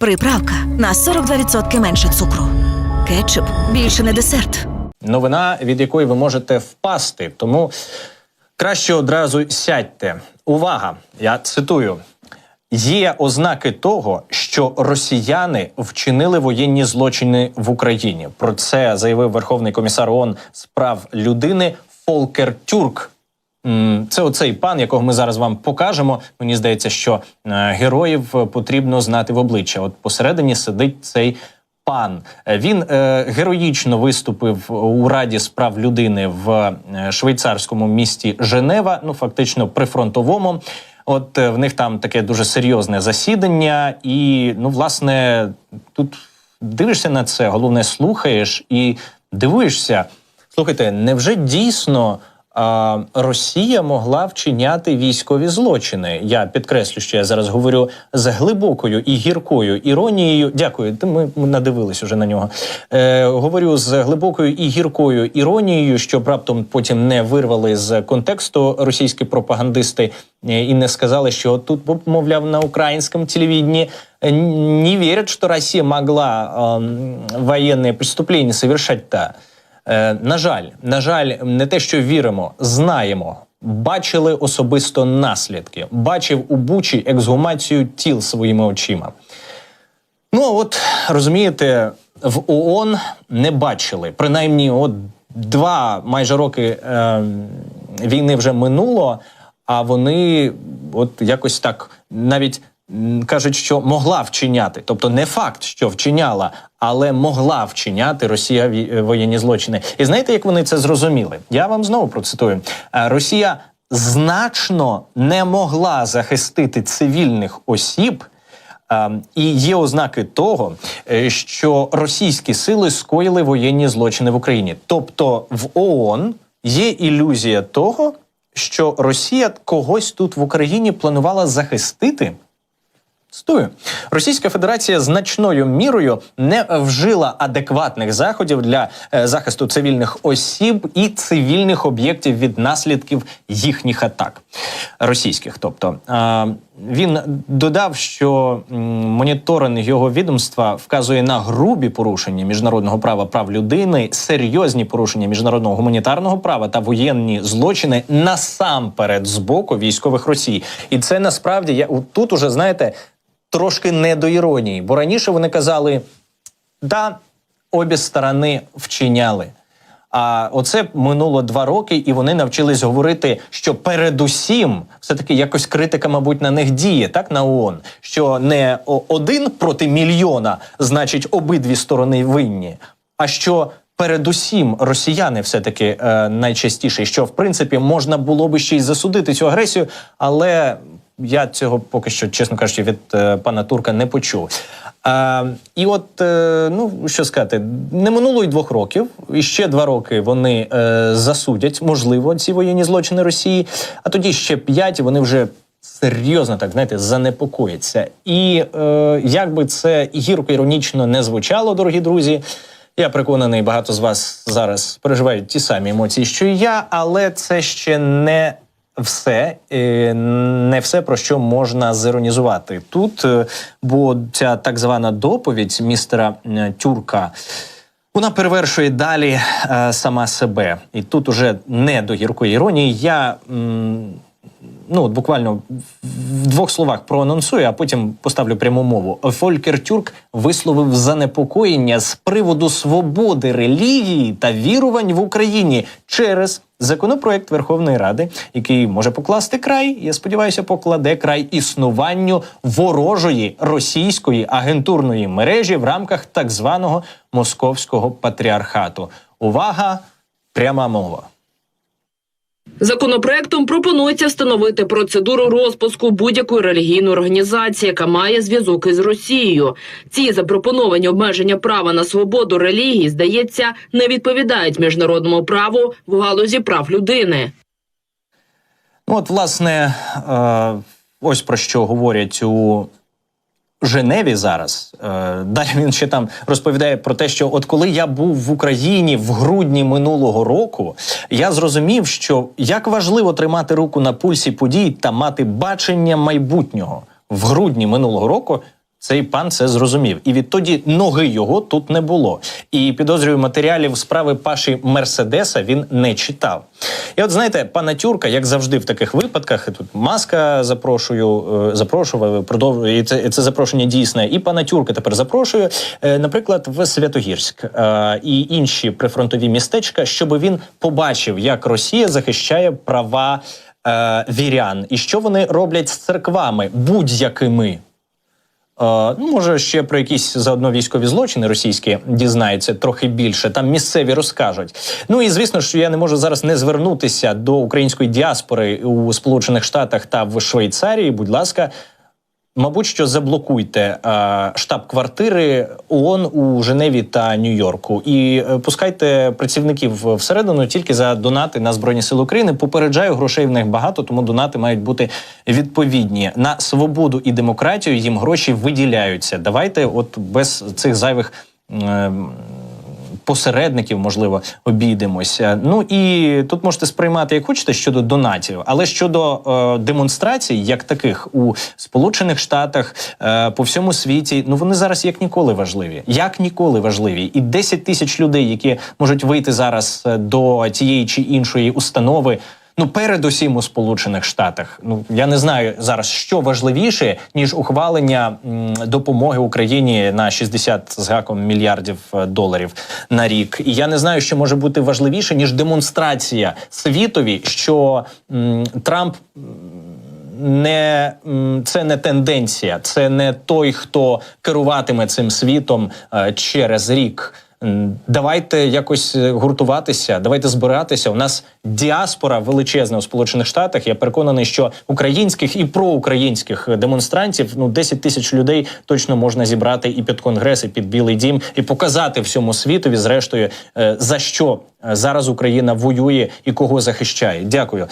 Приправка на 42% менше цукру. Кетчуп більше не десерт. новина, від якої ви можете впасти. Тому краще одразу сядьте. Увага! Я цитую. Є ознаки того, що росіяни вчинили воєнні злочини в Україні. Про це заявив Верховний комісар ООН з прав людини Фолкер Тюрк. Це оцей пан, якого ми зараз вам покажемо. Мені здається, що е, героїв е, потрібно знати в обличчя. От посередині сидить цей пан. Е, Він е, героїчно виступив у Раді з прав людини в швейцарському місті Женева, ну фактично прифронтовому. От в них там таке дуже серйозне засідання, і ну, власне, тут дивишся на це, головне слухаєш і дивуєшся. Слухайте, невже дійсно Росія могла вчиняти військові злочини? Я підкреслю, що я зараз говорю з глибокою і гіркою іронією. Дякую, ти- ми, ми надивились уже на нього. Е, говорю з глибокою і гіркою іронією, щоб раптом потім не вирвали з контексту російські пропагандисти е, і не сказали, що тут, мовляв, на українському телевидении э, не верят, что Россия могла эм, военные преступления совершать-то. Е, на жаль, на жаль, не те, що віримо, знаємо. Бачили особисто наслідки. Бачив у Бучі ексгумацію тіл своїми очима. Ну, а от розумієте, в ООН не бачили. Принаймні, от два майже роки е, війни вже минуло, а вони от якось так навіть кажуть, що могла вчиняти. Тобто не факт, що вчиняла, але могла вчиняти Росія е, воєнні злочини. І знаєте, як вони це зрозуміли? Я вам знову процитую: Е, Росія значно не могла захистити цивільних осіб. Е, І є ознаки того, е, що російські сили скоїли воєнні злочини в Україні. Тобто в ООН є ілюзія того, що Росія когось тут в Україні планувала захистити. Стою. Російська Федерація значною мірою не вжила адекватних заходів для е, захисту цивільних осіб і цивільних об'єктів від наслідків їхніх атак російських. Тобто він додав, що моніторинг його відомства вказує на грубі порушення міжнародного права прав людини, серйозні порушення міжнародного гуманітарного права та воєнні злочини насамперед з боку військових Росії. І це насправді я тут уже знаєте трошки не до іронії, бо раніше вони казали, да, обі сторони вчиняли. А оце минуло два роки, і вони навчились говорити, що передусім все-таки якось критика, мабуть, на них діє, так на ООН, що не один проти мільйона, значить, обидві сторони винні, а що. Передусім, росіяни все-таки е, найчастіше, що в принципі можна було би ще й засудити цю агресію, але я цього поки що, чесно кажучи, від е, пана Турка не почув. А, і от, е, ну що сказати, не минуло й двох років, і ще два роки вони е, засудять, можливо, ці воєнні злочини Росії, а тоді ще п'ять, і вони вже серйозно так знаєте занепокояться. І е, як би це гірко іронічно не звучало, дорогі друзі. Я переконаний, багато з вас зараз переживають ті самі емоції, що і я, але це ще не все, е, не все про що можна зіронізувати тут. е, Бо ця так звана доповідь містера Тюрка. Вона перевершує далі е, сама себе, і тут уже не до гіркої іронії. Я м, ну от буквально в- двох словах проанонсую, а потім поставлю пряму мову. Фолькер Тюрк висловив занепокоєння з приводу свободи релігії та вірувань в Україні через законопроект Верховної Ради, який може покласти край. Я сподіваюся, покладе край існуванню ворожої російської агентурної мережі в рамках так званого московського патріархату. Увага! Пряма мова. Законопроектом пропонується встановити процедуру розпуску будь-якої релігійної організації, яка має зв'язок із Росією. Ці запропоновані обмеження права на свободу релігії, здається, не відповідають міжнародному праву в галузі прав людини. Ну, от, власне, е, ось про що говорять у Женеві зараз. Е, далі він ще там розповідає про те, що от коли я був в Україні в грудні минулого року, я зрозумів, що як важливо тримати руку на пульсі подій та мати бачення майбутнього. В грудні минулого року Цей пан це зрозумів, і відтоді ноги його тут не було. І підозрюю матеріалів справи Паші Мерседеса він не читав. І от знаєте, пана Тюрка, як завжди в таких випадках, і тут маска запрошую, е, запрошував, продовжую, і це, це запрошення дійсне. І пана Тюрка тепер запрошую, е, наприклад, в Святогірськ е, і інші прифронтові містечка, щоб він побачив, як Росія захищає права вірян, і що вони роблять з церквами будь-якими. Е, ну, може, ще про якісь заодно військові злочини російські дізнаються трохи більше. Там місцеві розкажуть. Ну і звісно, що я не можу зараз не звернутися до української діаспори у Сполучених Штатах та в Швейцарії. Будь ласка. Мабуть, що заблокуйте е, штаб-квартири ООН у Женеві та Нью-Йорку і е, пускайте працівників всередину тільки за донати на збройні сили України. Попереджаю, грошей в них багато, тому донати мають бути відповідні на свободу і демократію. Їм гроші виділяються. Давайте, от без цих зайвих. Посередників, можливо, обійдемося. Ну і тут можете сприймати як хочете щодо донатів, але щодо е, демонстрацій, як таких у Сполучених Штатах, е, по всьому світі, ну вони зараз як ніколи важливі, як ніколи важливі. І 10 тисяч людей, які можуть вийти зараз е, до тієї чи іншої установи. Ну, передусім у Сполучених Штатах. Ну я не знаю зараз, що важливіше ніж ухвалення допомоги Україні на 60 з гаком мільярдів е, доларів на рік. І я не знаю, що може бути важливіше ніж демонстрація світові, що Трамп не це не тенденція, це не той, хто керуватиме цим світом е, через рік. Давайте якось е, гуртуватися, давайте збиратися. У нас діаспора величезна у Сполучених Штатах. Я переконаний, що українських і проукраїнських демонстрантів ну 10 тисяч людей точно можна зібрати і під конгрес, і під Білий Дім, і показати всьому світові, зрештою, е, за що е, зараз Україна воює і кого захищає. Дякую.